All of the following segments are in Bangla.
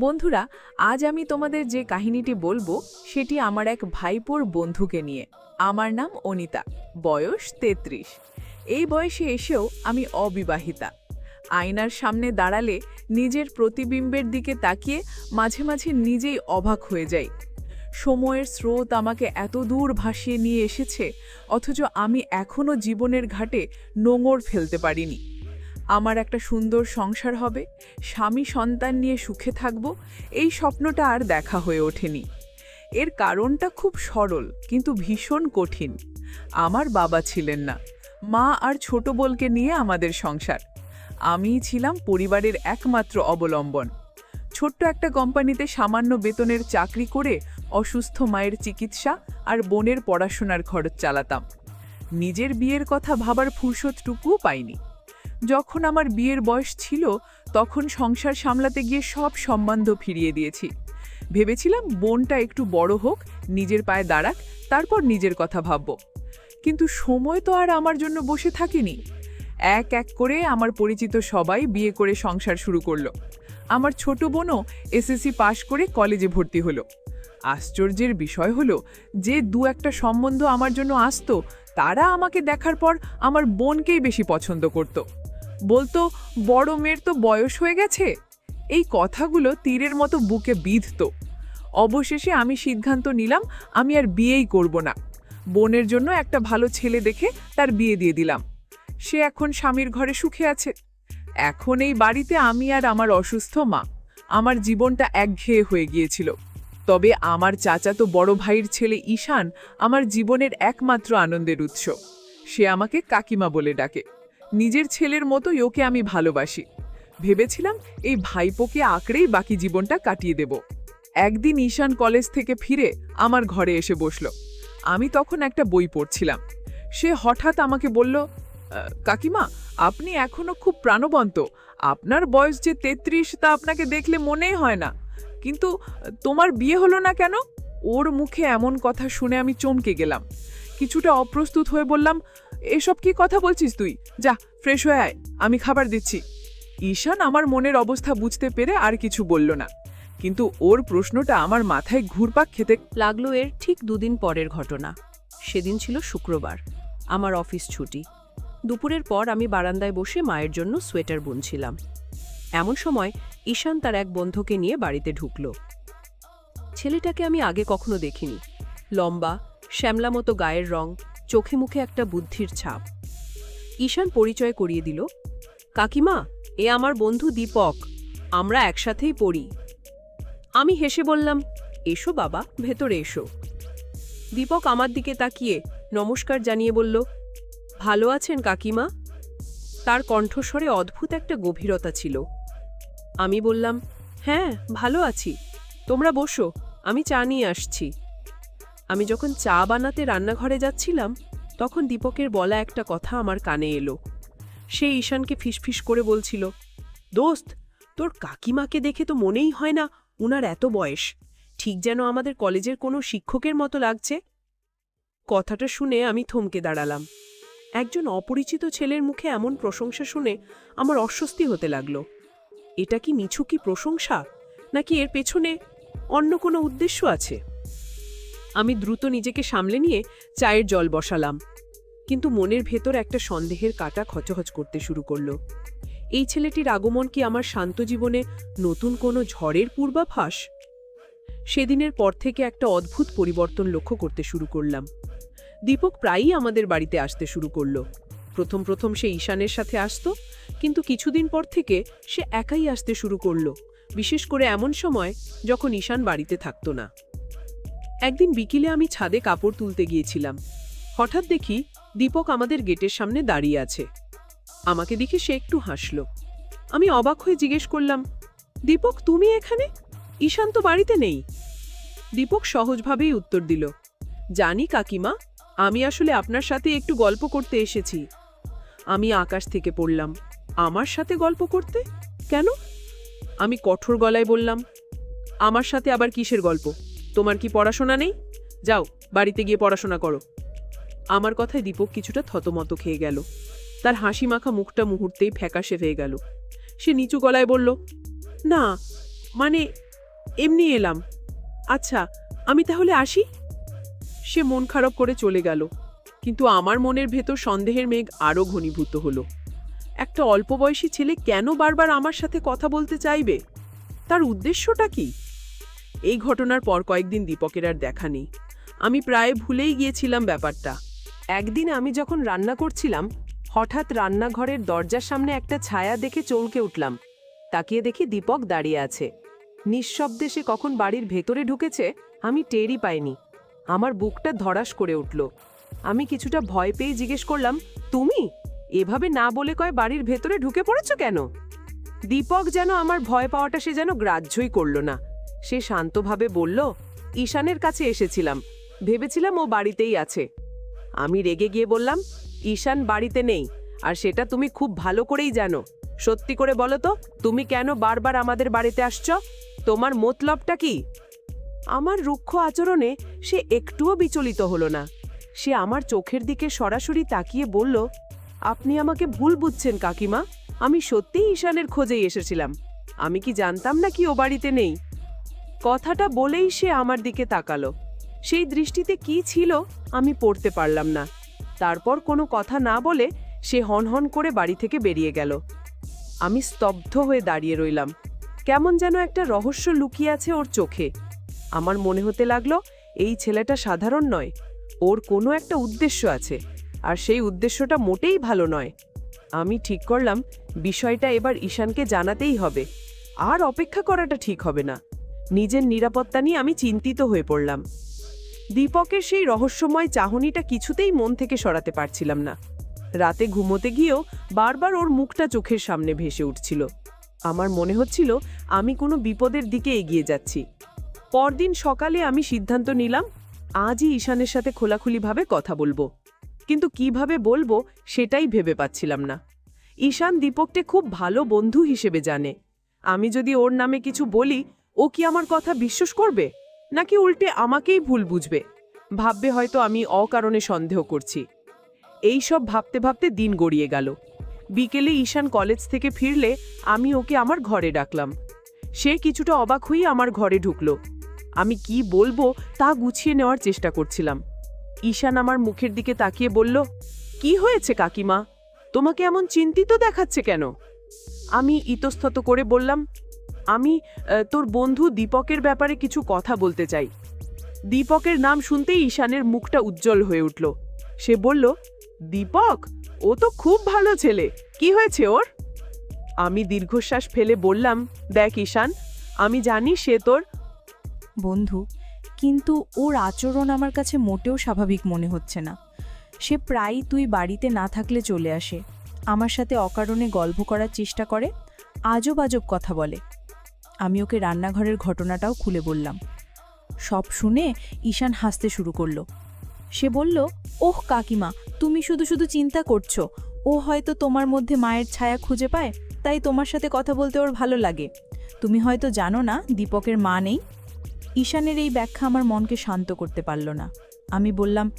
বন্ধুরা, আজ আমি তোমাদের যে কাহিনীটি বলব, সেটি আমার এক ভাইপোর বন্ধুকে নিয়ে। আমার নাম অনিতা, বয়স তেত্রিশ। এই বয়সে এসেও আমি অবিবাহিতা। আয়নার সামনে দাঁড়ালে নিজের প্রতিবিম্বের দিকে তাকিয়ে মাঝে মাঝে নিজেই অবাক হয়ে যাই। সময়ের স্রোত আমাকে এত দূর ভাসিয়ে নিয়ে এসেছে, অথচ আমি এখনও জীবনের ঘাটে নোঙর ফেলতে পারিনি। আমার একটা সুন্দর সংসার হবে, স্বামী সন্তান নিয়ে সুখে থাকব, এই স্বপ্নটা আর দেখা হয়ে ওঠেনি। এর কারণটা খুব সরল, কিন্তু ভীষণ কঠিন। আমার বাবা ছিলেন না, মা আর ছোট বলকে নিয়ে আমাদের সংসার। আমিই ছিলাম পরিবারের একমাত্র অবলম্বন। ছোট্ট একটা কোম্পানিতে সামান্য বেতনের চাকরি করে অসুস্থ মায়ের চিকিৎসা আর বোনের পড়াশোনার খরচ চালাতাম। নিজের বিয়ের কথা ভাবার ফুরসতটুকুও পাইনি। যখন আমার বিয়ের বয়স ছিল, তখন সংসার সামলাতে গিয়ে সব সম্বন্ধ ফিরিয়ে দিয়েছি। ভেবেছিলাম বোনটা একটু বড় হোক, নিজের পায়ে দাঁড়াক, তারপর নিজের কথা ভাবব। কিন্তু সময় তো আর আমার জন্য বসে থাকেনি। এক এক করে আমার পরিচিত সবাই বিয়ে করে সংসার শুরু করল। আমার ছোট বোনও এসএসসি পাশ করে কলেজে ভর্তি হলো। আশ্চর্যের বিষয় হলো, যে দু একটা সম্বন্ধ আমার জন্য আসতো তারা আমাকে দেখার পর আমার বোনকেই বেশি পছন্দ করত। বলতো, বড় মেয়ের তো বয়স হয়ে গেছে। এই কথাগুলো তীরের মতো বুকে বিঁধত। অবশেষে আমি সিদ্ধান্ত নিলাম, আমি আর বিয়েই করব না। বোনের জন্য একটা ভালো ছেলে দেখে তার বিয়ে দিয়ে দিলাম। সে এখন স্বামীর ঘরে সুখে আছে। এখন এই বাড়িতে আমি আর আমার অসুস্থ মা। আমার জীবনটা একঘেয়ে হয়ে গিয়েছিল। তবে আমার চাচাতো বড় ভাইয়ের ছেলে ঈশান আমার জীবনের একমাত্র আনন্দের উৎস। সে আমাকে কাকিমা বলে ডাকে। নিজের ছেলের মতোই ওকে আমি ভালোবাসি। ভেবেছিলাম এই ভাইপোকে আঁকড়েই বাকি জীবনটা কাটিয়ে দেব। একদিন ঈশান কলেজ থেকে ফিরে আমার ঘরে এসে বসল। আমি তখন একটা বই পড়ছিলাম। সে হঠাৎ আমাকে বলল কাকিমা, আপনি এখনও খুব প্রাণবন্ত। আপনার বয়স যে তেত্রিশ তা আপনাকে দেখলে মনেই হয় না। কিন্তু, তোমার বিয়ে হলো না কেন? ওর মুখে এমন কথা শুনে আমি চমকে গেলাম। কিছুটা অপ্রস্তুত হয়ে বললাম, এসব কি কথা বলছিস তুই? যা ফ্রেশ হয়ে আয়, আমি খাবার দিচ্ছি। ঈশান আমার মনের অবস্থা বুঝতে পেরে আর কিছু বলল না। কিন্তু ওর প্রশ্নটা আমার মাথায় ঘুরপাক খেতে লাগল এর ঠিক দুদিন পরের ঘটনা। সেদিন ছিল শুক্রবার, আমার অফিস ছুটি। দুপুরের পর আমি বারান্দায় বসে মায়ের জন্য সোয়েটার বুনছিলাম। এমন সময় ঈশান তার এক বন্ধুকে নিয়ে বাড়িতে ঢুকল। ছেলেটাকে আমি আগে কখনো দেখিনি। লম্বা, শ্যামলা মতো গায়ের রং, চোখে মুখে একটা বুদ্ধির ছাপ। ঈশান পরিচয় করিয়ে দিল, কাকিমা, এ আমার বন্ধু দীপক, আমরা একসাথেই পড়ি। আমি হেসে বললাম, এসো বাবা, ভেতরে এসো। দীপক আমার দিকে তাকিয়ে নমস্কার জানিয়ে বলল, ভালো আছেন কাকিমা? তার কণ্ঠস্বরে অদ্ভুত একটা গভীরতা ছিল। আমি বললাম হ্যাঁ ভালো আছি। তোমরা বসো, আমি চা নিয়ে আসছি। আমি যখন চা বানাতে রান্নাঘরে যাচ্ছিলাম, তখন দীপকের বলা একটা কথা আমার কানে এলো। সে ঈশানকে ফিসফিস করে বলছিল, দোস্ত, তোর কাকিমাকে দেখে তো মনেই হয় না উনার এত বয়স। ঠিক যেন আমাদের কলেজের কোনো শিক্ষকের মতো লাগছে? কথাটা শুনে আমি থমকে দাঁড়ালাম। একজন অপরিচিত ছেলের মুখে এমন প্রশংসা শুনে আমার অস্বস্তি হতে লাগল। এটা কি মিছুকি প্রশংসা? নাকি এর পেছনে অন্য কোনো উদ্দেশ্য আছে? আমি দ্রুত নিজেকে সামলে নিয়ে চায়ের জল বসালাম, কিন্তু মনের ভেতর একটা সন্দেহের কাটা খচখচ করতে শুরু করল। এই ছেলেটির আগমন কি আমার শান্ত জীবনে নতুন কোনো ঝড়ের পূর্বাভাস? সেদিনের পর থেকে একটা অদ্ভুত পরিবর্তন লক্ষ্য করতে শুরু করলাম। দীপক প্রায়ই আমাদের বাড়িতে আসতে শুরু করল। প্রথম প্রথম সে ঈশানের সাথে আসতো, কিন্তু কিছুদিন পর থেকে সে একাই আসতে শুরু করল, বিশেষ করে এমন সময় যখন ঈশান বাড়িতে থাকতো না। একদিন বিকিলে আমি ছাদে কাপড় তুলতে গিয়েছিলাম। হঠাৎ দেখি দীপক আমাদের গেটের সামনে দাঁড়িয়ে আছে। আমাকে দেখে সে একটু হাসল। আমি অবাক হয়ে জিজ্ঞেস করলাম, দীপক, তুমি এখানে? ঈশান তো বাড়িতে নেই? দীপক সহজভাবেই উত্তর দিল, জানি কাকিমা, আমি আসলে আপনার সাথে একটু গল্প করতে এসেছি। আমি আকাশ থেকে পড়লাম। আমার সাথে গল্প করতে? কেন? আমি কঠোর গলায় বললাম, আমার সাথে আবার কিসের গল্প? তোমার কি পড়াশোনা নেই? যাও, বাড়িতে গিয়ে পড়াশোনা করো। আমার কথায় দীপক কিছুটা থতমত খেয়ে গেল। তার হাসি মাখা মুখটা মুহূর্তেই ফ্যাকাশে হয়ে গেল। সে নিচু গলায় বলল, না মানে এমনি এলাম। আচ্ছা আমি তাহলে আসি? সে মন খারাপ করে চলে গেল। কিন্তু আমার মনের ভেতর সন্দেহের মেঘ আরও ঘনীভূত হলো। একটা অল্প বয়সী ছেলে কেন বারবার আমার সাথে কথা বলতে চাইবে? তার উদ্দেশ্যটা কি? এই ঘটনার পর কয়েকদিন দীপকের আর দেখা নেই। আমি প্রায় ভুলেই গিয়েছিলাম ব্যাপারটা। একদিন আমি যখন রান্না করছিলাম, হঠাৎ রান্নাঘরের দরজার সামনে একটা ছায়া দেখে চমকে উঠলাম। তাকিয়ে দেখি দীপক দাঁড়িয়ে আছে। নিঃশব্দে সে কখন বাড়ির ভেতরে ঢুকেছে, আমি টেরই পাইনি। আমার বুকটা ধরাস করে উঠল। আমি কিছুটা ভয় পেয়ে জিজ্ঞেস করলাম, তুমি? এভাবে না বলে কয় বাড়ির ভেতরে ঢুকে পড়েছ কেন? দীপক যেন আমার ভয় পাওয়াটা সে যেন গ্রাহ্যই করল না। সে শান্তভাবে বলল, ঈশানের কাছে এসেছিলাম। ভেবেছিলাম ও বাড়িতেই আছে। আমি রেগে গিয়ে বললাম, ঈশান বাড়িতে নেই, আর সেটা তুমি খুব ভালো করেই জানো। সত্যি করে বলো তো, তুমি কেন বারবার আমাদের বাড়িতে আসছ? তোমার মতলবটা কি? আমার রুক্ষ আচরণে সে একটুও বিচলিত হলো না। সে আমার চোখের দিকে সরাসরি তাকিয়ে বলল, আপনি আমাকে ভুল বুঝছেন, কাকিমা। আমি সত্যিই ঈশানের খোঁজেই এসেছিলাম। আমি কি জানতাম না কি ও বাড়িতে নেই? কথাটা বলেই সে আমার দিকে তাকালো। সেই দৃষ্টিতে কি ছিল, আমি পড়তে পারলাম না। তারপর কোনো কথা না বলে সে হনহন করে বাড়ি থেকে বেরিয়ে গেল। আমি স্তব্ধ হয়ে দাঁড়িয়ে রইলাম। কেমন যেন একটা রহস্য লুকিয়ে আছে ওর চোখে। আমার মনে হতে লাগল, এই ছেলেটা সাধারণ নয় ওর কোনো একটা উদ্দেশ্য আছে, আর সেই উদ্দেশ্যটা মোটেই ভালো নয়। আমি ঠিক করলাম, বিষয়টা এবার ঈশানকে জানাতেই হবে। আর অপেক্ষা করাটা ঠিক হবে না। নিজের নিরাপত্তা নিয়ে আমি চিন্তিত হয়ে পড়লাম। দীপকের সেই রহস্যময় চাহনিটা কিছুতেই মন থেকে সরাতে পারছিলাম না। রাতে ঘুমোতে গিয়েও বারবার ওর মুখটা চোখের সামনে ভেসে উঠছিল। আমার মনে হচ্ছিল, আমি কোনো বিপদের দিকে এগিয়ে যাচ্ছি। পরদিন সকালে আমি সিদ্ধান্ত নিলাম আজই ঈশানের সাথে খোলাখুলিভাবে কথা বলব। কিন্তু কীভাবে বলব সেটাই ভেবে পাচ্ছিলাম না। ঈশান দীপককে খুব ভালো বন্ধু হিসেবে জানে। আমি যদি ওর নামে কিছু বলি, ও কি আমার কথা বিশ্বাস করবে? নাকি উল্টে আমাকেই ভুল বুঝবে? ভাববে হয়তো আমি অকারণে সন্দেহ করছি। এই সব ভাবতে ভাবতে দিন গড়িয়ে গেল। বিকেলে ঈশান কলেজ থেকে ফিরলে আমি ওকে আমার ঘরে ডাকলাম। সে কিছুটা অবাক হয়ে আমার ঘরে ঢুকলো। আমি কি বলব তা গুছিয়ে নেওয়ার চেষ্টা করছিলাম। ঈশান আমার মুখের দিকে তাকিয়ে বলল, কি হয়েছে কাকিমা? তোমাকে এমন চিন্তিত দেখাচ্ছে কেন? আমি ইতস্তত করে বললাম, আমি তোর বন্ধু দীপকের ব্যাপারে কিছু কথা বলতে চাই। দীপকের নাম শুনতেই ঈশানের মুখটা উজ্জ্বল হয়ে উঠল। সে বলল, দীপক, ও তো খুব ভালো ছেলে। কি হয়েছে ওর? আমি দীর্ঘশ্বাস ফেলে বললাম, দেখ ঈশান, আমি জানি সে তোর বন্ধু, কিন্তু ওর আচরণ আমার কাছে মোটেও স্বাভাবিক মনে হচ্ছে না। সে প্রায়ই তুই বাড়িতে না থাকলে চলে আসে। আমার সাথে অকারণে গল্প করার চেষ্টা করে আজব আজব কথা বলে। আমি ওকে রান্নাঘরের ঘটনাটাও খুলে বললাম। সব শুনে ঈশান হাসতে শুরু করল। সে বলল, ওহ কাকিমা, তুমি শুধু শুধু চিন্তা করছ। ও হয়তো তোমার মধ্যে মায়ের ছায়া খুঁজে পায়, তাই তোমার সাথে কথা বলতে ওর ভালো লাগে। তুমি হয়তো জানো না, দীপকের মা নেই। ঈশানের এই ব্যাখ্যা আমার মনকে শান্ত করতে পারল না। আমি বললাম,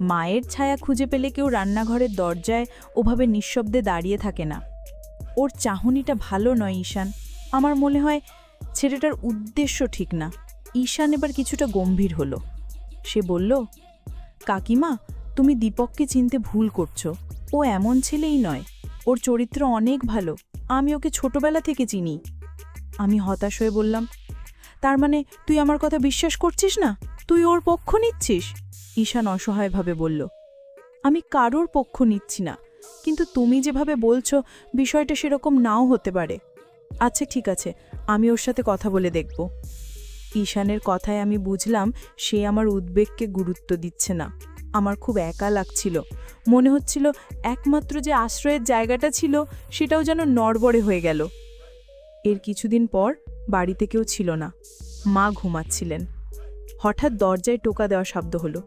মায়ের ছায়া খুঁজে পেলে কেউ রান্নাঘরের দরজায় ওভাবে নিঃশব্দে দাঁড়িয়ে থাকে না। ওর চাহনিটা ভালো নয় ঈশান। আমার মনে হয় ছেলেটার উদ্দেশ্য ঠিক না। ঈশান এবার কিছুটা গম্ভীর হলো। সে বলল, কাকিমা, তুমি দীপককে চিনতে ভুল করছ। ও এমন ছেলেই নয়। ওর চরিত্র অনেক ভালো। আমি ওকে ছোটবেলা থেকে চিনি। আমি হতাশ হয়ে বললাম তার মানে তুই আমার কথা বিশ্বাস করছিস না? তুই ওর পক্ষ নিচ্ছিস? ঈশান অসহায়ভাবে বলল। আমি কারোর পক্ষ নিচ্ছি না। কিন্তু তুমি যেভাবে বলছো, বিষয়টা সেরকম নাও হতে পারে। আচ্ছা ঠিক আছে। আমি ওর সাথে কথা বলে দেখব। ঈশানের কথায় আমি বুঝলাম, সে আমার উদ্বেগকে গুরুত্ব দিচ্ছে না। আমার খুব একা লাগছিল। মনে হচ্ছিল, একমাত্র যে আশ্রয়ের জায়গাটা ছিল, সেটাও যেন নড়বড়ে হয়ে গেল। এর কিছুদিন পর বাড়িতে কেউ ছিল না। মা ঘুমাচ্ছিলেন। হঠাৎ দরজায় টোকা দেওয়া শব্দ হলো।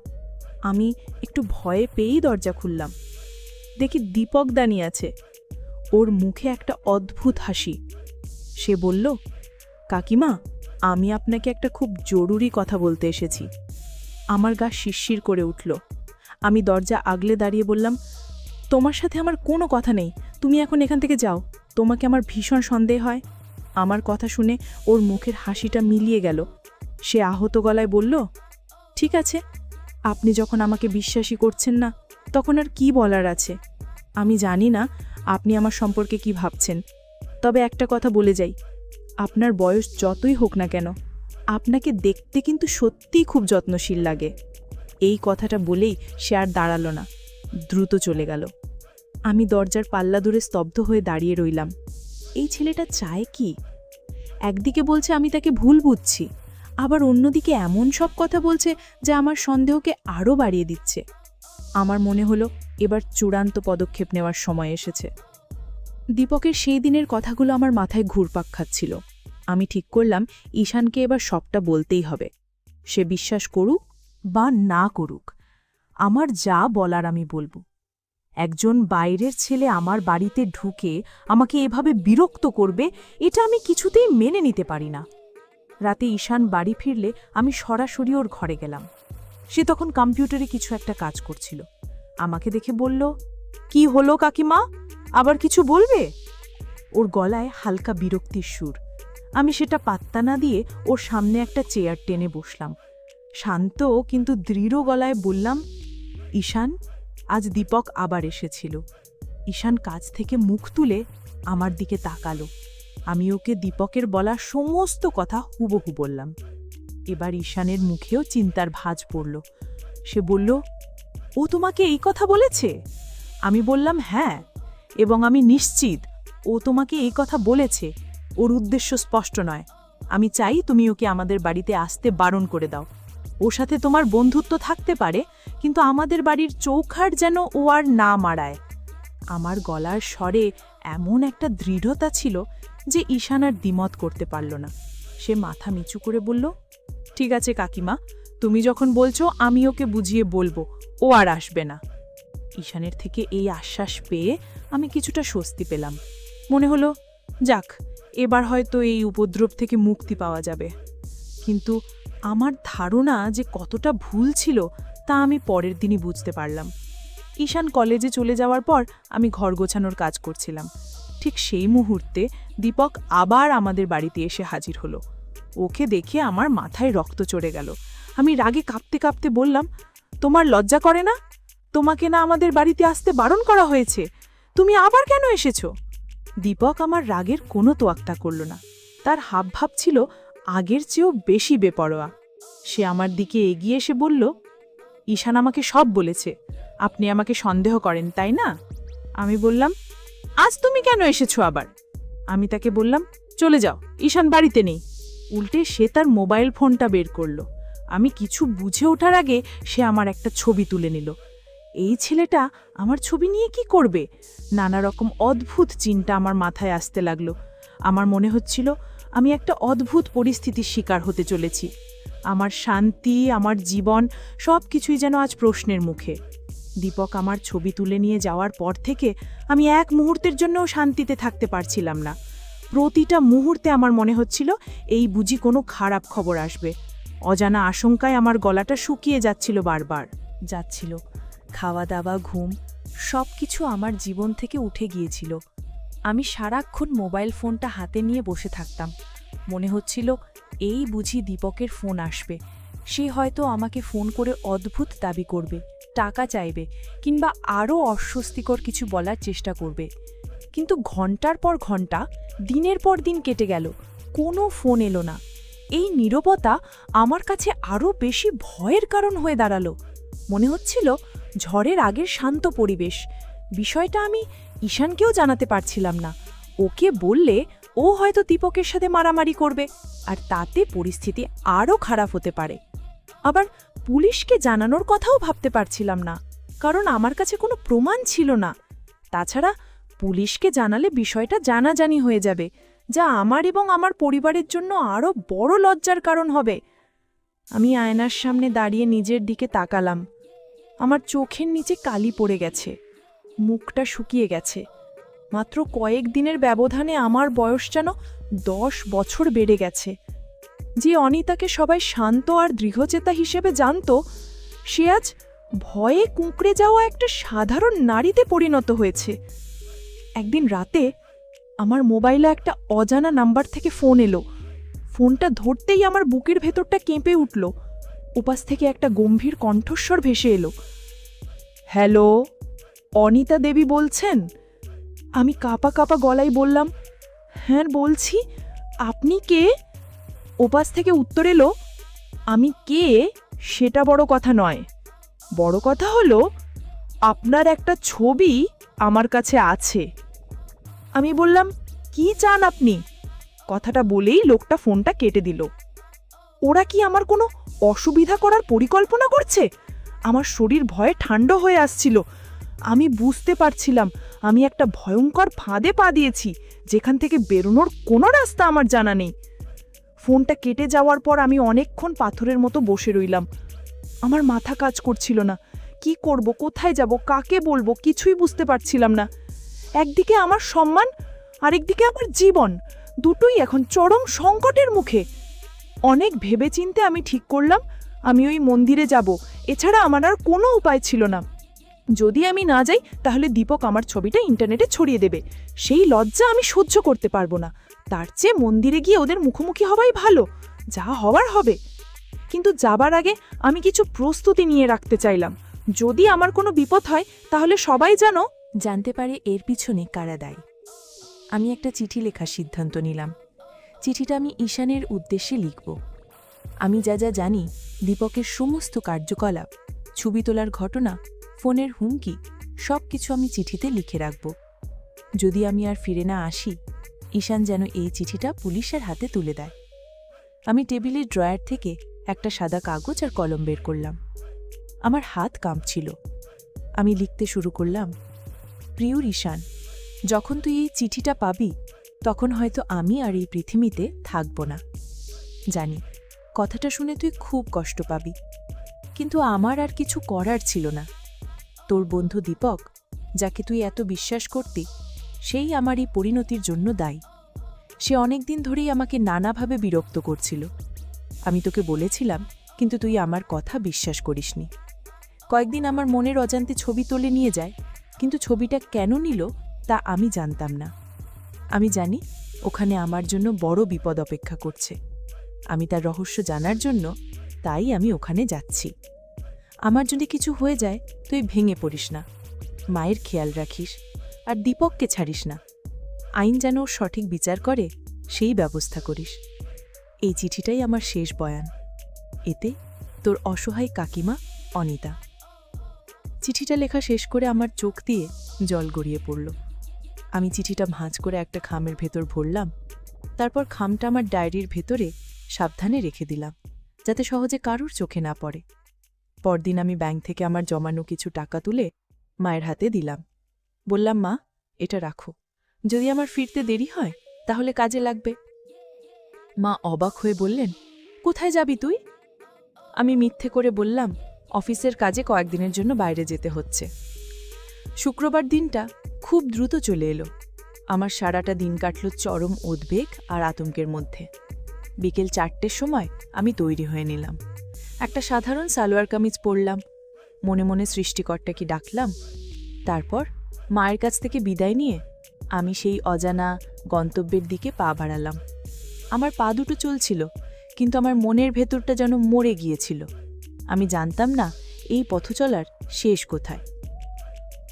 আমি একটু ভয়ে পেয়েই দরজা খুললাম। দেখি দীপক দানি আছে। ওর মুখে একটা অদ্ভুত হাসি। সে বলল, কাকিমা, আমি আপনাকে একটা খুব জরুরি কথা বলতে এসেছি। আমার গা শিরশির করে উঠল। আমি দরজা আগলে দাঁড়িয়ে বললাম, তোমার সাথে আমার কোনো কথা নেই। তুমি এখন এখান থেকে যাও। তোমাকে আমার ভীষণ সন্দেহ হয়। আমার কথা শুনে ওর মুখের হাসিটা মিলিয়ে গেল। সে আহত গলায় বলল, ঠিক আছে, আপনি যখন আমাকে বিশ্বাসই করছেন না, তখন আর কি বলার আছে? আমি জানি না আপনি আমার সম্পর্কে কি ভাবছেন। তবে একটা কথা বলে যাই, আপনার বয়স যতই হোক না কেন, আপনাকে দেখতে কিন্তু সত্যিই খুব যত্নশীল লাগে। এই কথাটা বলেই সে আর দাঁড়াল না, দ্রুত চলে গেল। আমি দরজার পাল্লা দূরে স্তব্ধ হয়ে দাঁড়িয়ে রইলাম। এই ছেলেটা চায় কি? একদিকে বলছে, আমি তাকে ভুল বুঝছি। আবার অন্যদিকে এমন সব কথা বলছে, যা আমার সন্দেহকে আরও বাড়িয়ে দিচ্ছে। আমার মনে হলো, এবার চূড়ান্ত পদক্ষেপ নেওয়ার সময় এসেছে। দীপকের সেই দিনের কথাগুলো আমার মাথায় ঘুরপাক খাচ্ছিল। আমি ঠিক করলাম, ঈশানকে এবার সবটা বলতেই হবে। সে বিশ্বাস করুক বা না করুক, আমার যা বলার আমি বলব। একজন বাইরের ছেলে আমার বাড়িতে ঢুকে আমাকে এভাবে বিরক্ত করবে, এটা আমি কিছুতেই মেনে নিতে পারি না। রাতে ঈশান বাড়ি ফিরলে আমি সরাসরি ওর ঘরে গেলাম। সে তখন কম্পিউটারে কিছু একটা কাজ করছিল। আমাকে দেখে বলল, কি হলো কাকিমা? আবার কিছু বলবে? ওর গলায় হালকা বিরক্তির সুর। আমি সেটা পাত্তা না দিয়ে ওর সামনে একটা চেয়ার টেনে বসলাম। শান্ত কিন্তু দৃঢ় গলায় বললাম, ঈশান আজ দীপক আবার এসেছিল। ঈশান কাজ থেকে মুখ তুলে আমার দিকে তাকালো। আমি ওকে দীপকের বলা সমস্ত কথা হুবহু বললাম। এবার ঈশানের মুখেও চিন্তার ভাঁজ পড়ল। সে বলল, ও তোমাকে এই কথা বলেছে? আমি বললাম হ্যাঁ এবং আমি নিশ্চিত ও তোমাকে এই কথা বলেছে। ওর উদ্দেশ্য স্পষ্ট নয়। আমি চাই তুমি ওকে আমাদের বাড়িতে আসতে বারণ করে দাও। ওর সাথে তোমার বন্ধুত্ব থাকতে পারে, কিন্তু আমাদের বাড়ির চৌখাট যেন ও আর না মারায়। আমার গলার স্বরে এমন একটা দৃঢ়তা ছিল যে ঈশান আর দ্বিমত করতে পারল না। সে মাথা নিচু করে বলল, ঠিক আছে কাকিমা, তুমি যখন বলছো আমি ওকে বুঝিয়ে বলব, ও আর আসবে না। ঈশানের থেকে এই আশ্বাস পেয়ে আমি কিছুটা স্বস্তি পেলাম। মনে হলো, যাক, এবার হয়তো এই উপদ্রব থেকে মুক্তি পাওয়া যাবে। কিন্তু আমার ধারণা যে কতটা ভুল ছিল তা আমি পরের দিনই বুঝতে পারলাম। ঈশান কলেজে চলে যাওয়ার পর আমি ঘর গোছানোর কাজ করছিলাম। ঠিক সেই মুহূর্তে দীপক আবার আমাদের বাড়িতে এসে হাজির হলো। ওকে দেখে আমার মাথায় রক্ত চড়ে গেল। আমি রাগে কাঁপতে কাঁপতে বললাম, তোমার লজ্জা করে না? তোমাকে না আমাদের বাড়িতে আসতে বারণ করা হয়েছে? তুমি আবার কেন এসেছ? দীপক আমার রাগের কোনো তোয়াক্তা করল না। তার হাবভাব ছিল আগের চেয়েও বেশি বেপরোয়া। সে আমার দিকে এগিয়ে এসে বলল, ঈশান আমাকে সব বলেছে। আপনি আমাকে সন্দেহ করেন, তাই না? আমি বললাম, আজ তুমি কেন এসেছ আবার? আমি তাকে বললাম, চলে যাও, ঈশান বাড়িতে নেই। উল্টে সে তার মোবাইল ফোনটা বের করল। আমি কিছু বুঝে ওঠার আগে সে আমার একটা ছবি তুলে নিল। এই ছেলেটা আমার ছবি নিয়ে কি করবে? নানা রকম অদ্ভুত চিন্তা আমার মাথায় আসতে লাগল। আমার মনে হচ্ছিল আমি একটা অদ্ভুত পরিস্থিতির শিকার হতে চলেছি। আমার শান্তি, আমার জীবন সব কিছুই যেন আজ প্রশ্নের মুখে। দীপক আমার ছবি তুলে নিয়ে যাওয়ার পর থেকে আমি এক মুহূর্তের জন্যও শান্তিতে থাকতে পারছিলাম না। প্রতিটা মুহূর্তে আমার মনে হচ্ছিল এই বুঝি কোনো খারাপ খবর আসবে। অজানা আশঙ্কায় আমার গলাটা শুকিয়ে যাচ্ছিল বারবার। যাচ্ছিল। খাওয়া দাওয়া ঘুম সব কিছু আমার জীবন থেকে উঠে গিয়েছিল। আমি সারাক্ষণ মোবাইল ফোনটা হাতে নিয়ে বসে থাকতাম। মনে হচ্ছিল, এই বুঝি দীপকের ফোন আসবে। সে হয়তো আমাকে ফোন করে অদ্ভুত দাবি করবে, টাকা চাইবে, কিংবা আরও অস্বস্তিকর কিছু বলার চেষ্টা করবে। কিন্তু ঘণ্টার পর ঘণ্টা, দিনের পর দিন কেটে গেল, কোনো ফোন এলো না। এই নীরবতা আমার কাছে আরও বেশি ভয়ের কারণ হয়ে দাঁড়াল। মনে হচ্ছিল, ঝড়ের আগের শান্ত পরিবেশ। বিষয়টা আমি ঈশানকেও জানাতে পারছিলাম না। ওকে বললে ও হয়তো দীপকের সাথে মারামারি করবে, আর তাতে পরিস্থিতি আরও খারাপ হতে পারে। আবার পুলিশকে জানানোর কথাও ভাবতে পারছিলাম না, কারণ আমার কাছে কোনো প্রমাণ ছিল না। তাছাড়া পুলিশকে জানালে বিষয়টা জানাজানি হয়ে যাবে, যা আমার এবং আমার পরিবারের জন্য আরও বড় লজ্জার কারণ হবে। আমি আয়নার সামনে দাঁড়িয়ে নিজের দিকে তাকালাম। আমার চোখের নিচে কালি পড়ে গেছে। মুখটা শুকিয়ে গেছে। মাত্র কয়েক দিনের ব্যবধানে আমার বয়স যেন দশ বছর বেড়ে গেছে। যে অনিতাকে সবাই শান্ত আর দৃঢ়চেতা হিসেবে জানতো, সে আজ ভয়ে কুঁকড়ে যাওয়া একটা সাধারণ নারীতে পরিণত হয়েছে। একদিন রাতে আমার মোবাইলে একটা অজানা নাম্বার থেকে ফোন এলো। ফোনটা ধরতেই আমার বুকের ভেতরটা কেঁপে উঠল। উপাস থেকে একটা গম্ভীর কণ্ঠস্বর ভেসে এলো। হ্যালো? অনিতা দেবী বলছেন? আমি কাপা কাপা গলায় বললাম হ্যাঁ বলছি, আপনি কে? ওপাস থেকে উত্তর এলো, আমি কে? সেটা বড় কথা নয়। বড় কথা হলো, আপনার একটা ছবি আমার কাছে আছে। আমি বললাম, কি চান আপনি? কথাটা বলেই লোকটা ফোনটা কেটে দিল। ওরা কি আমার কোনো অসুবিধা করার পরিকল্পনা করছে? আমার শরীর ভয়ে ঠান্ডা হয়ে আসছিল। আমি বুঝতে পারছিলাম, আমি একটা ভয়ঙ্কর ফাঁদে পা দিয়েছি, যেখান থেকে বেরোনোর কোনো রাস্তা আমার জানা নেই। ফোনটা কেটে যাওয়ার পর আমি অনেকক্ষণ পাথরের মতো বসে রইলাম। আমার মাথা কাজ করছিল না। কি করব, কোথায় যাব, কাকে বলব কিছুই বুঝতে পারছিলাম না। একদিকে আমার সম্মান, আরেকদিকে আমার জীবন, দুটোই এখন চরম সংকটের মুখে। অনেক ভেবেচিন্তে আমি ঠিক করলাম, আমি ওই মন্দিরে যাব, এছাড়া আমার আর কোনো উপায় ছিল না। যদি আমি না যাই, তাহলে দীপক আমার ছবিটা ইন্টারনেটে ছড়িয়ে দেবে। সেই লজ্জা আমি সহ্য করতে পারব না। তার চেয়ে মন্দিরে গিয়ে ওদের মুখোমুখি হওয়াই ভালো। যা হওয়ার হবে। কিন্তু যাবার আগে আমি কিছু প্রস্তুতি নিয়ে রাখতে চাইলাম। যদি আমার কোনো বিপদ হয়, তাহলে সবাই যেন জানতে পারে এর পিছনে কারা দায়ী। আমি একটা চিঠি লেখার সিদ্ধান্ত নিলাম। চিঠিটা আমি ঈশানের উদ্দেশ্যে লিখব। আমি যা যা জানি, দীপকের সমস্ত কার্যকলাপ, ছবি তোলার ঘটনা ফোনের হুমকি সব কিছু আমি চিঠিতে লিখে রাখব। যদি আমি আর ফিরে না আসি, ঈশান যেন এই চিঠিটা পুলিশের হাতে তুলে দেয়। আমি টেবিলের ড্রয়ার থেকে একটা সাদা কাগজ আর কলম বের করলাম। আমার হাত কাঁপছিল। আমি লিখতে শুরু করলাম প্রিয় ঈশান, যখন তুই এই চিঠিটা পাবি, তখন হয়তো আমি আর এই পৃথিবীতে থাকব না। জানি, কথাটা শুনে তুই খুব কষ্ট পাবি, কিন্তু আমার আর কিছু করার ছিল না। তোর বন্ধু দীপক, যাকে তুই এত বিশ্বাস করতি, সেই আমার এই পরিণতির জন্য দায়ী। সে অনেক দিন ধরেই আমাকে নানাভাবে বিরক্ত করছিল। আমি তোকে বলেছিলাম, কিন্তু তুই আমার কথা বিশ্বাস করিসনি। কয়েকদিন আমার মনের অজান্তে ছবি তুলে নিয়ে যায়, কিন্তু ছবিটা কেন নিল, তা আমি জানতাম না। আমি জানি, ওখানে আমার জন্য বড় বিপদ অপেক্ষা করছে। আমি তার রহস্য জানার জন্য, তাই আমি ওখানে যাচ্ছি। আমার যদি কিছু হয়ে যায়, তুই ভেঙে পড়িস না। মায়ের খেয়াল রাখিস, আর দীপককে ছাড়িস না। আইন যেন সঠিক বিচার করে, সেই ব্যবস্থা করিস। এই চিঠিটাই আমার শেষ বয়ান। এতে তোর অসহায় কাকিমা অনিতা। চিঠিটা লেখা শেষ করে আমার চোখ দিয়ে জল গড়িয়ে পড়ল। আমি চিঠিটা ভাঁজ করে একটা খামের ভেতর ভরলাম। তারপর খামটা আমার ডায়েরির ভেতরে সাবধানে রেখে দিলাম, যাতে সহজে কারুর চোখে না পড়ে। পরদিন আমি ব্যাংক থেকে আমার জমানো কিছু টাকা তুলে মায়ের হাতে দিলাম। বললাম, মা, এটা রাখো। যদি আমার ফিরতে দেরি হয়, তাহলে কাজে লাগবে। মা অবাক হয়ে বললেন, কোথায় যাবি তুই? আমি মিথ্যে করে বললাম, অফিসের কাজে কয়েকদিনের জন্য বাইরে যেতে হচ্ছে। শুক্রবার দিনটা খুব দ্রুত চলে এলো। আমার সারাটা দিন কাটল চরম উদ্বেগ আর আতঙ্কের মধ্যে। বিকেল চারটের সময় আমি তৈরি হয়ে নিলাম। একটা সাধারণ সালোয়ার কামিজ পরলাম। মনে মনে সৃষ্টিকর্তাকে ডাকলাম? তারপর মায়ের কাছ থেকে বিদায় নিয়ে আমি সেই অজানা গন্তব্যের দিকে পা বাড়ালাম। আমার পা দুটো চলছিল, কিন্তু আমার মনের ভেতরটা যেন মরে গিয়েছিল। আমি জানতাম না এই পথ চলার শেষ কোথায়।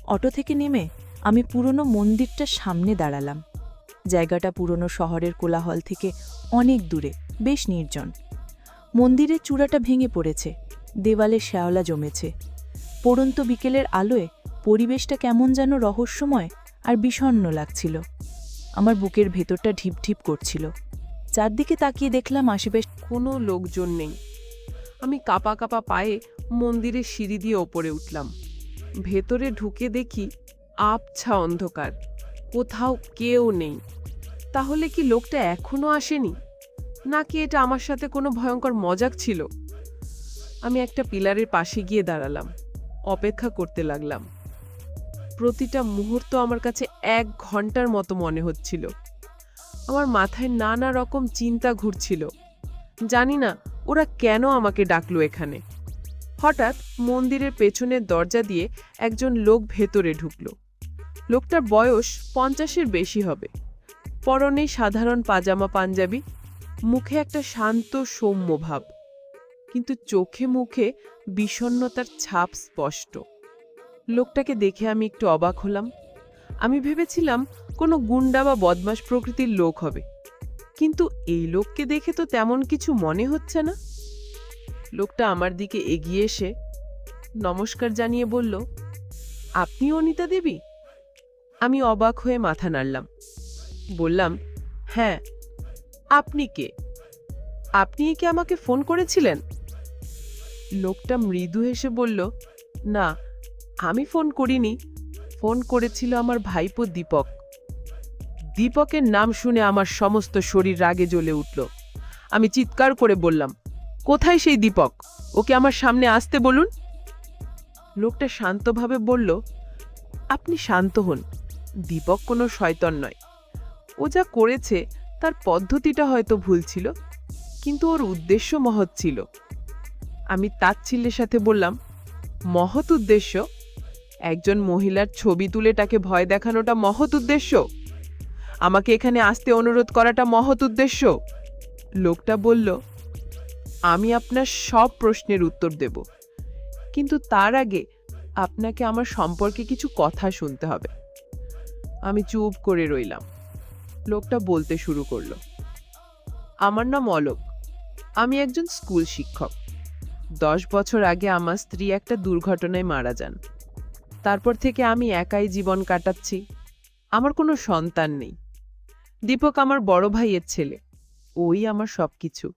অটো থেকে নেমে আমি পুরনো মন্দিরটার সামনে দাঁড়ালাম। জায়গাটা পুরনো শহরের কোলাহল থেকে অনেক দূরে, বেশ নির্জন। মন্দিরের চূড়াটা ভেঙে পড়েছে, দেওয়ালে শ্যাওলা জমেছে। পড়ন্ত বিকেলের আলোয় পরিবেশটা কেমন যেন রহস্যময় আর বিষণ্ণ লাগছিল। আমার বুকের ভেতরটা ঢিপ ঢিপ করছিল। চারদিকে তাকিয়ে দেখলাম আশেপাশ কোনো লোকজন নেই। আমি কাপা কাপা পায়ে মন্দিরের সিঁড়ি দিয়ে ওপরে উঠলাম। ভেতরে ঢুকে দেখি আবছা অন্ধকার, কোথাও কেউ নেই। তাহলে কি লোকটা এখনও আসেনি? নাকি এটা আমার সাথে কোনো ভয়ঙ্কর মজাক ছিল? আমি একটা পিলারের পাশে গিয়ে দাঁড়ালাম, অপেক্ষা করতে লাগলাম। প্রতিটা মুহূর্ত আমার কাছে এক ঘণ্টার মতো মনে হচ্ছিল। আমার মাথায় নানা রকম চিন্তা ঘুরছিল। জানি না, ওরা কেন আমাকে ডাকলো এখানে। হঠাৎ মন্দিরের পেছনের দরজা দিয়ে একজন লোক ভেতরে ঢুকলো। লোকটার বয়স পঞ্চাশের বেশি হবে। পরনে সাধারণ পাজামা পাঞ্জাবি মুখে একটা শান্ত সৌম্য ভাব কিন্তু চোখে মুখে বিষণ্ণতার ছাপ স্পষ্ট। লোকটাকে দেখে আমি একটু অবাক হলাম। আমি ভেবেছিলাম কোনো গুন্ডা বা বদমাস প্রকৃতির লোক হবে, কিন্তু এই লোককে দেখে তো তেমন কিছু মনে হচ্ছে না। লোকটা আমার দিকে এগিয়ে এসে নমস্কার জানিয়ে বলল, আপনি অনিতা দেবী? আমি অবাক হয়ে মাথা নাড়লাম। বললাম হ্যাঁ। আপনি কে? আপনি কি আমাকে ফোন করেছিলেন? লোকটা মৃদু হেসে বলল, না, আমি ফোন করিনি। ফোন করেছিল আমার ভাইপো দীপক। দীপকের নাম শুনে আমার সমস্ত শরীর রাগে জ্বলে উঠল। আমি চিৎকার করে বললাম, কোথায় সেই দীপক? ওকে আমার সামনে আসতে বলুন। লোকটা শান্তভাবে বলল, আপনি শান্ত হন। দীপক কোনো শয়তন নয়। ও যা করেছে তার পদ্ধতিটা হয়তো ভুল ছিল, কিন্তু ওর উদ্দেশ্য মহৎ ছিল। আমি তাচ্ছিল্যের সাথে বললাম, মহৎ উদ্দেশ্য? একজন মহিলার ছবি তুলে তাকে ভয় দেখানোটা মহৎ উদ্দেশ্য? আমাকে এখানে আসতে অনুরোধ করাটা মহৎ উদ্দেশ্য? লোকটা বলল, আমি আপনার সব প্রশ্নের উত্তর দেব, কিন্তু তার আগে আপনাকে আমার সম্পর্কে কিছু কথা শুনতে হবে। আমি চুপ করে রইলাম। লোকটা বলতে শুরু করল, আমার নাম অলোক। আমি একজন স্কুল শিক্ষক। দশ বছর আগে আমার স্ত্রী একটা দুর্ঘটনায় মারা যান। তারপর থেকে আমি একাই জীবন কাটাচ্ছি। আমার কোনো সন্তান নেই। দীপক আমার বড় ভাইয়ের ছেলে। ওই আমার সব কিছু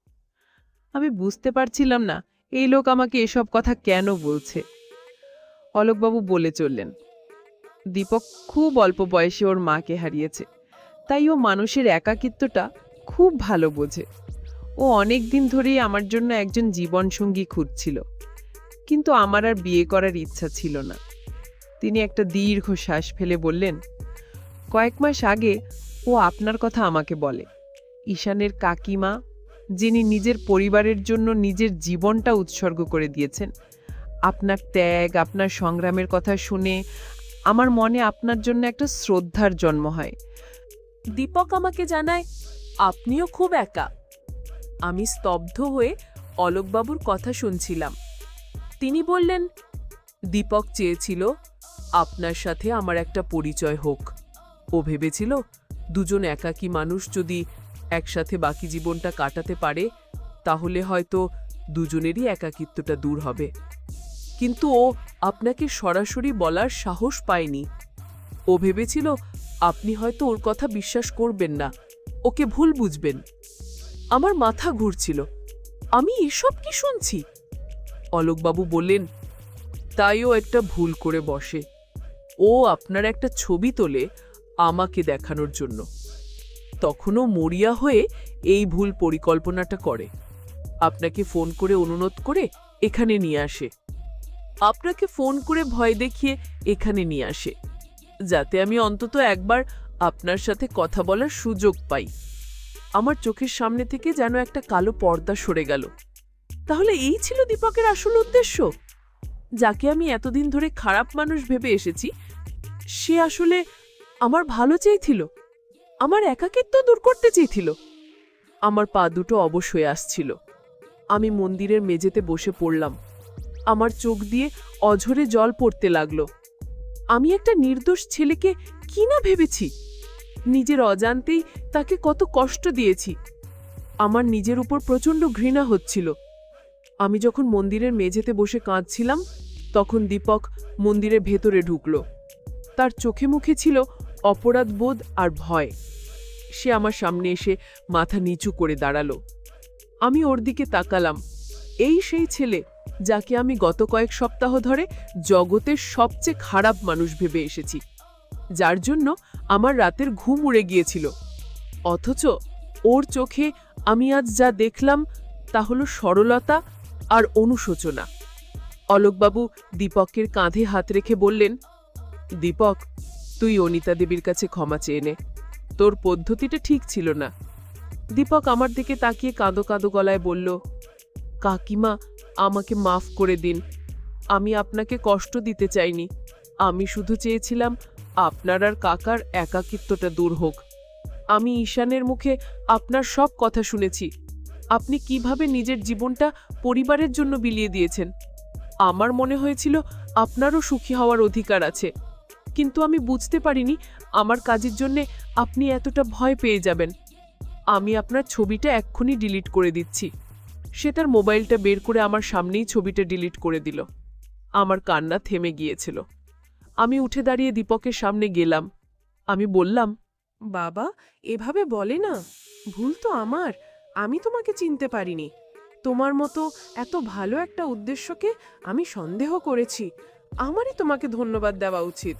আমি বুঝতে পারছিলাম না, এই লোক আমাকে এসব কথা কেন বলছে? অলোকবাবু বলে চললেন, দীপক খুব অল্প বয়সে ওর মাকে হারিয়েছে। তাই ও মানুষের একাকিত্বটা খুব ভালো বোঝে। ও অনেক দিন ধরেই আমার জন্য একজন জীবনসঙ্গী খুঁজছিল। কিন্তু আমার আর বিয়ে করার ইচ্ছা ছিল না। তিনি একটা দীর্ঘ শ্বাস ফেলে বললেন, কয়েক মাস আগে ও আপনার কথা আমাকে বলে, ঈশানের কাকিমা, যিনি নিজের পরিবারের জন্য নিজের জীবনটা উৎসর্গ করে দিয়েছেন, আপনার ত্যাগ, আপনার সংগ্রামের কথা শুনে আমার মনে আপনার জন্য একটা শ্রদ্ধার জন্ম হয়। দীপক আমাকে জানায়, আপনিও খুব একা। আমি স্তব্ধ হয়ে অলোকবাবুর কথা শুনছিলাম। তিনি বললেন, দীপক চেয়েছিল আপনার সাথে আমার একটা পরিচয় হোক। ও ভেবেছিল দুজন একাকী মানুষ যদি একসাথে বাকি জীবনটা কাটাতে পারে, তাহলে হয়তো দুজনেরই একাকিত্বটা দূর হবে। কিন্তু ও আপনাকে সরাসরি বলার সাহস পায়নি। ও ভেবেছিল আপনি হয়তো ওর কথা বিশ্বাস করবেন না। ওকে ভুল বুঝবেন। আমার মাথা ঘুরছিল। আমি এসব কি শুনছি? অলোকবাবু বললেন তাইও একটা ভুল করে বসে। ও আপনার একটা ছবি তোলে আমাকে দেখানোর জন্য। তখনও মরিয়া হয়ে এই ভুল পরিকল্পনাটা করে। আপনাকে ফোন করে অনুরোধ করে এখানে নিয়ে আসে। আপনাকে ফোন করে ভয় দেখিয়ে এখানে নিয়ে আসে। যাতে আমি অন্তত একবার আপনার সাথে কথা বলার সুযোগ পাই। আমার চোখের সামনে থেকে যেন একটা কালো পর্দা সরে গেল। তাহলে এই ছিল দীপকের আসল উদ্দেশ্য? যাকে আমি এতদিন ধরে খারাপ মানুষ ভেবে এসেছি, সে আসলে আমার ভালো চেয়েছিল। আমার একাকিত্ব দূর করতে চেয়েছিল। আমার পা দুটো অবশ হয়ে আসছিল। আমি মন্দিরের মেঝেতে বসে পড়লাম। আমার চোখ দিয়ে অঝরে জল পড়তে লাগল। আমি একটা নির্দোষ ছেলেকে কি না ভেবেছি? নিজের অজান্তেই তাকে কত কষ্ট দিয়েছি। আমার নিজের উপর প্রচণ্ড ঘৃণা হচ্ছিল। আমি যখন মন্দিরের মেঝেতে বসে কাঁদছিলাম, তখন দীপক মন্দিরের ভেতরে ঢুকল। তার চোখে মুখে ছিল অপরাধবোধ আর ভয়। সে আমার সামনে এসে মাথা নিচু করে দাঁড়াল। আমি ওর দিকে তাকালাম। এই সেই ছেলে যাকে আমি গত কয়েক সপ্তাহ ধরে জগতের সবচেয়ে খারাপ মানুষ ভেবে এসেছি, যার জন্য আমার রাতের ঘুম উড়ে গিয়েছিল। অথচ ওর চোখে আমি আজ যা দেখলাম তা হলো সরলতা আর অনুশোচনা। অলোকবাবু দীপকের কাঁধে হাত রেখে বললেন, দীপক, তুই অনিতা দেবীর কাছে ক্ষমা চেয়ে নে। তোর পদ্ধতিটা ঠিক ছিল না। দীপক আমার দিকে তাকিয়ে কাঁদো কাঁদো গলায় বলল কাকিমা, আমাকে মাফ করে দিন। আমি আপনাকে কষ্ট দিতে চাইনি। আমি শুধু চেয়েছিলাম আপনার আর কাকার একাকিত্বটা দূর হোক। আমি ঈশানের মুখে আপনার সব কথা শুনেছি। আপনি কীভাবে নিজের জীবনটা পরিবারের জন্য বিলিয়ে দিয়েছেন? আমার মনে হয়েছিল আপনারও সুখী হওয়ার অধিকার আছে। কিন্তু আমি বুঝতে পারিনি আমার কাজের জন্যে আপনি এতটা ভয় পেয়ে যাবেন। আমি আপনার ছবিটা এক্ষুনি ডিলিট করে দিচ্ছি। সে তার মোবাইলটা বের করে আমার সামনেই ছবিটা ডিলিট করে দিল। আমার কান্না থেমে গিয়েছিল। আমি উঠে দাঁড়িয়ে দীপকের সামনে গেলাম। আমি বললাম, বাবা, এভাবে বলে না। ভুল তো আমার। আমি তোমাকে চিনতে পারিনি। তোমার মতো এত ভালো একটা উদ্দেশ্যকে আমি সন্দেহ করেছি। আমারই তোমাকে ধন্যবাদ দেওয়া উচিত।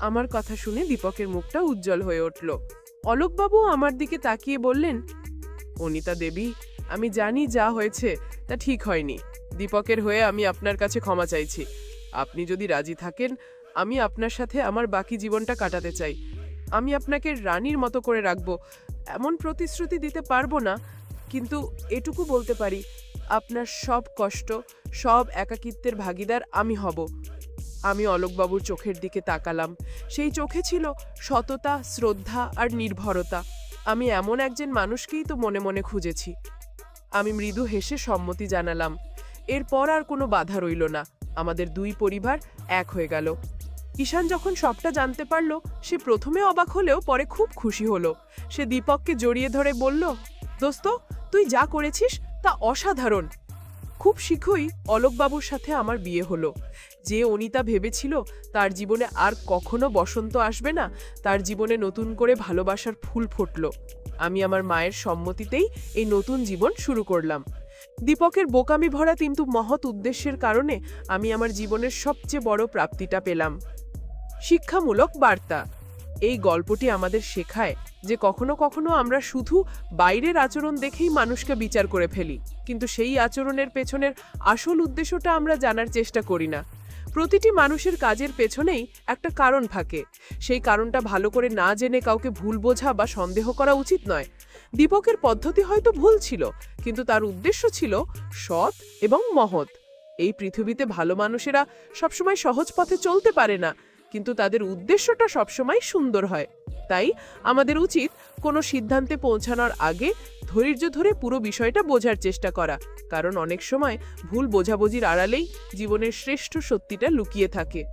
আমার কথা শুনে দীপকের মুখটা উজ্জ্বল হয়ে উঠল। অলোকবাবু আমার দিকে তাকিয়ে বললেন, অনিতা দেবী আমি জানি যা হয়েছে, তা ঠিক হয়নি। দীপকের হয়ে আমি আপনার কাছে ক্ষমা চাইছি। আপনি যদি রাজি থাকেন, আমি আপনার সাথে আমার বাকি জীবনটা কাটাতে চাই। আমি আপনাকে রানীর মতো করে রাখব। এমন প্রতিশ্রুতি দিতে পারব না, কিন্তু এটুকু বলতে পারি, আপনার সব কষ্ট, সব একাকিত্বের ভাগিদার আমি হব। আমি অলোকবাবুর চোখের দিকে তাকালাম। সেই চোখে ছিল সততা, শ্রদ্ধা আর নির্ভরতা। আমি এমন একজন মানুষকেই তো মনে মনে খুঁজেছি। আমি মৃদু হেসে সম্মতি জানালাম। এরপর আর কোনো বাধা রইল না। আমাদের দুই পরিবার এক হয়ে গেল। ঈশান যখন সবটা জানতে পারল, সে প্রথমে অবাক হলেও পরে খুব খুশি হলো। সে দীপককে জড়িয়ে ধরে বলল, দোস্ত, তুই যা করেছিস তা অসাধারণ। খুব শীঘ্রই অলোকবাবুর সাথে আমার বিয়ে হলো। যে অনিতা ভেবেছিল তার জীবনে আর কখনো বসন্ত আসবে না, তার জীবনে নতুন করে ভালোবাসার ফুল ফুটল। আমি আমার মায়ের সম্মতিতেই এই নতুন জীবন শুরু করলাম। দীপকের বোকামি ভরা কিন্তু মহৎ উদ্দেশ্যের কারণে আমি আমার জীবনের সবচেয়ে বড় প্রাপ্তিটা পেলাম। শিক্ষামূলক বার্তা। এই গল্পটি আমাদের শেখায় যে কখনো কখনো আমরা শুধু বাইরের আচরণ দেখেই মানুষকে বিচার করে ফেলি, কিন্তু সেই আচরণের পেছনের আসল উদ্দেশ্যটা আমরা জানার চেষ্টা করি না। প্রতিটি মানুষের কাজের পেছনেই একটা কারণ থাকে। সেই কারণটা ভালো করে না জেনে কাউকে ভুল বোঝা বা সন্দেহ করা উচিত নয়। দীপকের পদ্ধতি হয়তো ভুল ছিল, কিন্তু তার উদ্দেশ্য ছিল সৎ এবং মহৎ। এই পৃথিবীতে ভালো মানুষেরা সবসময় সহজ পথে চলতে পারে না কিন্তু তাদের উদ্দেশ্যটা সবসময় সুন্দর হয়। তাই আমাদের উচিত কোনো সিদ্ধান্তে পৌঁছানোর আগে ধৈর্য ধরে পুরো বিষয়টা বোঝার চেষ্টা করা। কারণ অনেক সময় ভুল বোঝাবুঝির আড়ালেই জীবনের শ্রেষ্ঠ সত্যিটা লুকিয়ে থাকে।